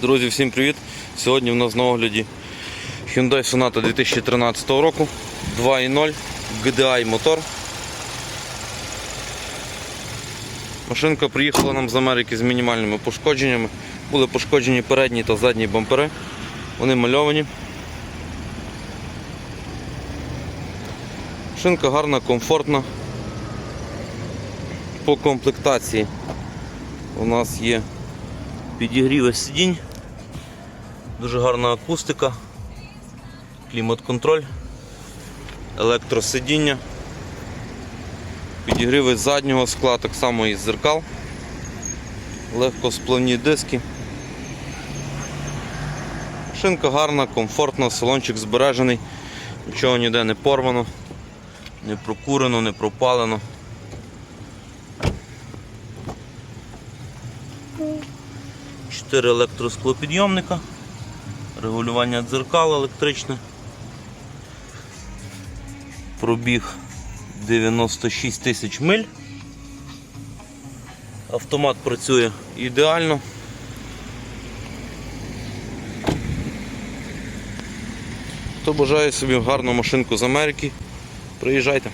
Друзі, всім привіт! Сьогодні в нас на огляді Hyundai Sonata 2013 року 2.0 GDI мотор. Машинка приїхала нам з Америки з мінімальними пошкодженнями. Були пошкоджені передні та задні бампери. Вони мальовані. Машинка гарна, комфортна. По комплектації у нас є підігріви сидінь, дуже гарна акустика, клімат-контроль, електросидіння, підігріви заднього скла, так само і зеркал, легкосплавні диски. Шинка гарна, комфортна, салончик збережений, нічого ніде не порвано, не прокурено, не пропалено. Чотири електросклопідйомника, регулювання дзеркал електричне. Пробіг 96 тисяч миль. Автомат працює ідеально. Хто бажає собі гарну машинку з Америки, приїжджайте.